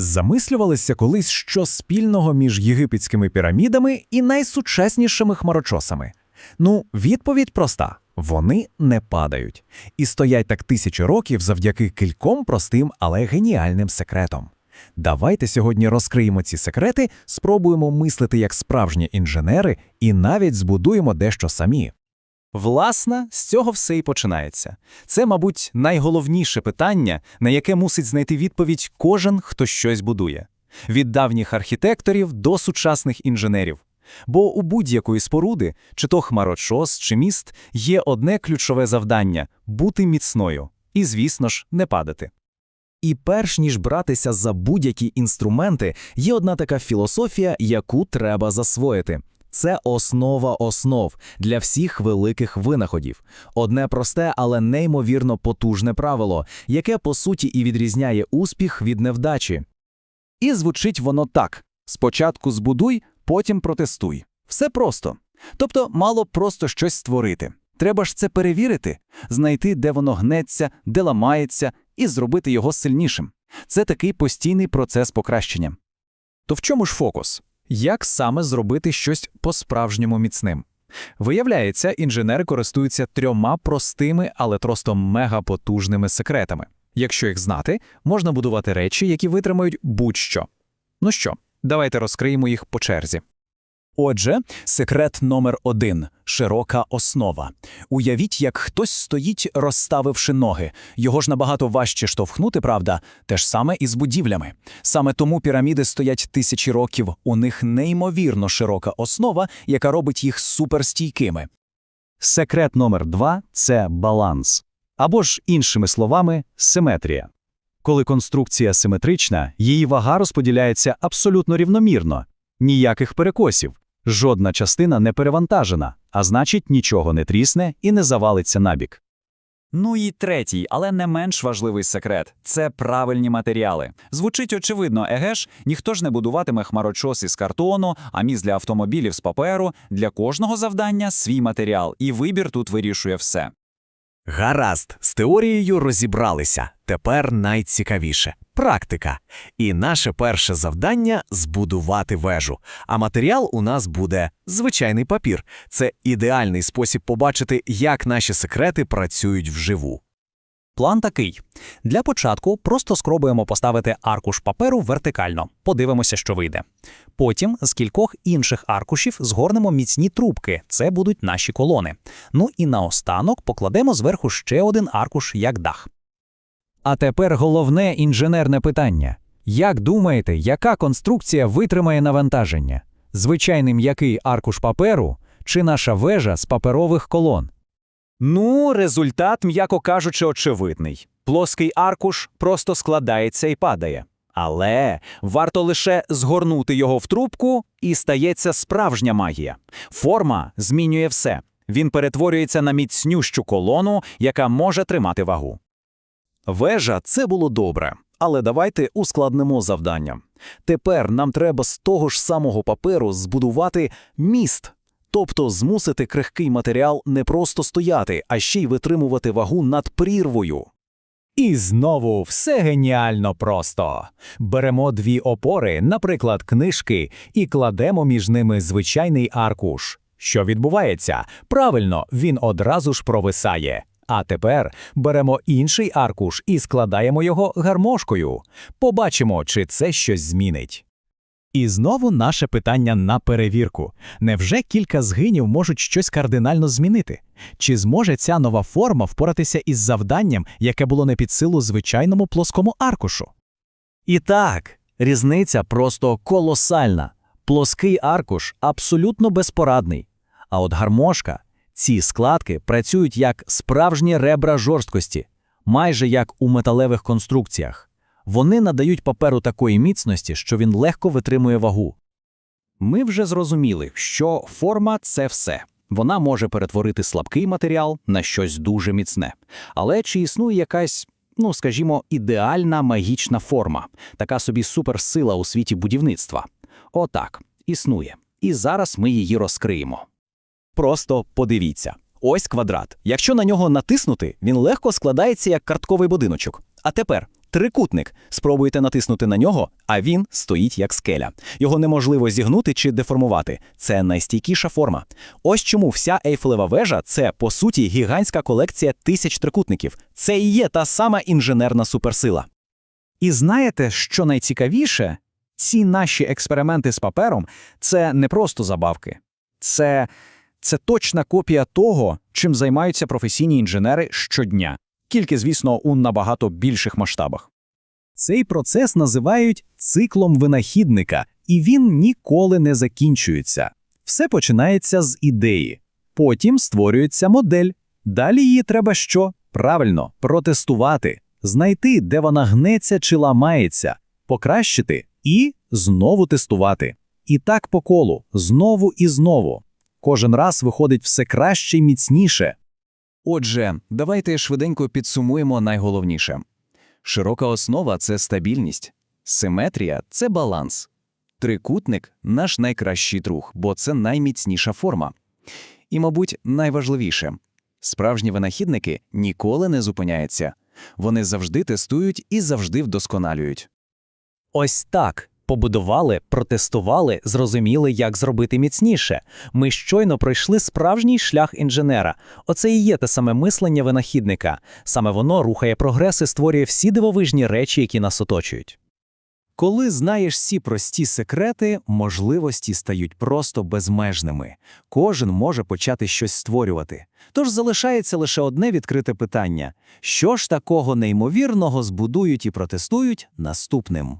Замислювалися колись, що спільного між єгипетськими пірамідами і найсучаснішими хмарочосами. Ну, відповідь проста: вони не падають і стоять так тисячі років завдяки кільком простим, але геніальним секретам. Давайте сьогодні розкриємо ці секрети, спробуємо мислити як справжні інженери і навіть збудуємо дещо самі. Власне, з цього все і починається. Це, мабуть, найголовніше питання, на яке мусить знайти відповідь кожен, хто щось будує. Від давніх архітекторів до сучасних інженерів. Бо у будь-якої споруди, чи то хмарочос, чи міст, є одне ключове завдання бути міцною. І, звісно ж, не падати. І перш ніж братися за будь-які інструменти, є одна така філософія, яку треба засвоїти. Це основа основ для всіх великих винаходів. Одне просте, але неймовірно потужне правило, яке по суті і відрізняє успіх від невдачі. І звучить воно так: спочатку збудуй, потім протестуй. Все просто. Тобто, мало просто щось створити. Треба ж це перевірити, знайти, де воно гнеться, де ламається, і зробити його сильнішим. Це такий постійний процес покращення. То в чому ж фокус? Як саме зробити щось по-справжньому міцним? Виявляється, інженери користуються трьома простими, але просто мегапотужними секретами. Якщо їх знати, можна будувати речі, які витримають будь-що. Ну що, давайте розкриємо їх по черзі. Отже, секрет номер один широка основа. Уявіть, як хтось стоїть, розставивши ноги. Його ж набагато важче штовхнути, правда? Те ж саме і з будівлями. Саме тому піраміди стоять тисячі років. У них неймовірно широка основа, яка робить їх суперстійкими. Секрет номер два це баланс. Або ж, іншими словами, симетрія. Коли конструкція симетрична, її вага розподіляється абсолютно рівномірно. Ніяких перекосів. Жодна частина не перевантажена, а значить, нічого не трісне і не завалиться набік. Ну і третій, але не менш важливий секрет це правильні матеріали. Звучить очевидно, егеш, ніхто ж не будуватиме хмарочос із картону, а міст для автомобілів з паперу. Для кожного завдання свій матеріал, і вибір тут вирішує все. Гаразд, з теорією розібралися. Тепер найцікавіше практика. І наше перше завдання збудувати вежу. А матеріал у нас буде звичайний папір. Це ідеальний спосіб побачити, як наші секрети працюють вживу. План такий: для початку просто спробуємо поставити аркуш паперу вертикально, подивимося, що вийде. Потім з кількох інших аркушів згорнемо міцні трубки, це будуть наші колони. Ну і наостанок покладемо зверху ще один аркуш як дах. А тепер головне інженерне питання: як думаєте, яка конструкція витримає навантаження? Звичайний м'який аркуш паперу чи наша вежа з паперових колон? Ну, результат, м'яко кажучи, очевидний. Плоский аркуш просто складається і падає. Але варто лише згорнути його в трубку, і стається справжня магія. Форма змінює все. Він перетворюється на міцнющу колону, яка може тримати вагу. Вежа це було добре, але давайте ускладнимо завдання. Тепер нам треба з того ж самого паперу збудувати міст, тобто змусити крихкий матеріал не просто стояти, а ще й витримувати вагу над прірвою. І знову все геніально просто. Беремо дві опори, наприклад, книжки, і кладемо між ними звичайний аркуш. Що відбувається? Правильно, він одразу ж провисає. А тепер беремо інший аркуш і складаємо його гармошкою. Побачимо, чи це щось змінить. І знову наше питання на перевірку. Невже кілька згинів можуть щось кардинально змінити? Чи зможе ця нова форма впоратися із завданням, яке було не під силу звичайному плоскому аркушу? І так, різниця просто колосальна. Плоский аркуш абсолютно безпорадний. А от гармошка, ці складки працюють як справжні ребра жорсткості, майже як у металевих конструкціях. Вони надають паперу такої міцності, що він легко витримує вагу. Ми вже зрозуміли, що форма це все. Вона може перетворити слабкий матеріал на щось дуже міцне. Але чи існує якась, ну скажімо, ідеальна магічна форма, така собі суперсила у світі будівництва? Отак, існує. І зараз ми її розкриємо. Просто подивіться. Ось квадрат. Якщо на нього натиснути, він легко складається як картковий будиночок. А тепер Трикутник. Спробуйте натиснути на нього, а він стоїть як скеля. Його неможливо зігнути чи деформувати. Це найстійкіша форма. Ось чому вся Ейфелева вежа це, по суті, гігантська колекція тисяч трикутників. Це і є та сама інженерна суперсила. І знаєте, що найцікавіше? Ці наші експерименти з папером це не просто забавки. Це, це точна копія того, чим займаються професійні інженери щодня. Тільки, звісно, у набагато більших масштабах. Цей процес називають циклом винахідника, і він ніколи не закінчується. Все починається з ідеї. Потім створюється модель. Далі її треба що? Правильно, протестувати, знайти, де вона гнеться чи ламається, покращити і знову тестувати. І так по колу, знову і знову. Кожен раз виходить все краще й міцніше. Отже, давайте швиденько підсумуємо найголовніше. Широка основа це стабільність, симетрія це баланс. Трикутник наш найкращий друг, бо це найміцніша форма. І, мабуть, найважливіше справжні винахідники ніколи не зупиняються. Вони завжди тестують і завжди вдосконалюють. Ось так. Побудували, протестували, зрозуміли, як зробити міцніше. Ми щойно пройшли справжній шлях інженера. Оце і є те саме мислення винахідника. Саме воно рухає прогрес і створює всі дивовижні речі, які нас оточують. Коли знаєш ці прості секрети, можливості стають просто безмежними. Кожен може почати щось створювати. Тож залишається лише одне відкрите питання: що ж такого неймовірного збудують і протестують наступним?